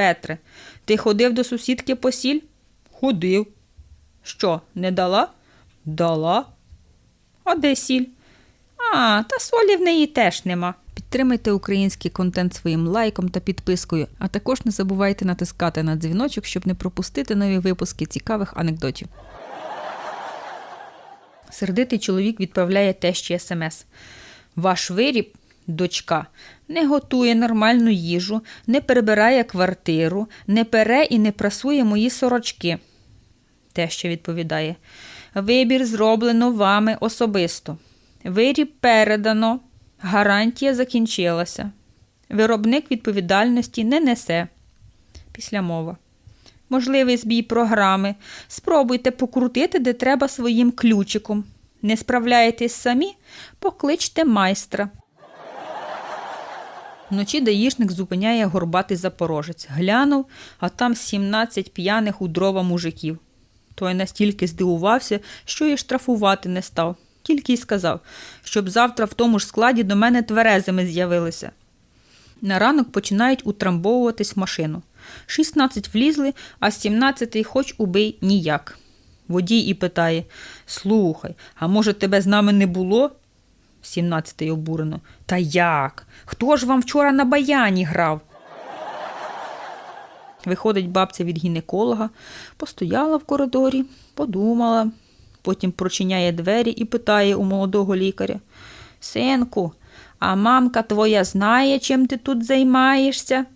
Петре, ти ходив до сусідки по сіль? Ходив. Що, не дала? Дала. А де сіль? А, та солі в неї теж нема. Підтримайте український контент своїм лайком та підпискою, а також не забувайте натискати на дзвіночок, щоб не пропустити нові випуски цікавих анекдотів. Сердитий чоловік відправляє тещі смс. Ваш виріб, дочка, не готує нормальну їжу, не прибирає квартиру, не пере і не прасує мої сорочки. Теща відповідає. Вибір зроблено вами особисто. Виріб передано, гарантія закінчилася. Виробник відповідальності не несе. Після мова. Можливий збій програми. Спробуйте покрутити, де треба своїм ключиком. Не справляєтесь самі? Покличте майстра. Вночі даїшник зупиняє горбатий запорожець. Глянув, а там 17 п'яних у дрова мужиків. Той настільки здивувався, що і штрафувати не став. Тільки й сказав, щоб завтра в тому ж складі до мене тверезими з'явилися. На ранок починають утрамбовуватись машину. 16 влізли, а 17-й хоч убий ніяк. Водій і питає: Слухай, а може тебе з нами не було? 17-й обурено. Та як? Хто ж вам вчора на баяні грав? Виходить бабця від гінеколога, постояла в коридорі, подумала, потім прочиняє двері і питає у молодого лікаря: Синку, а мамка твоя знає, чим ти тут займаєшся?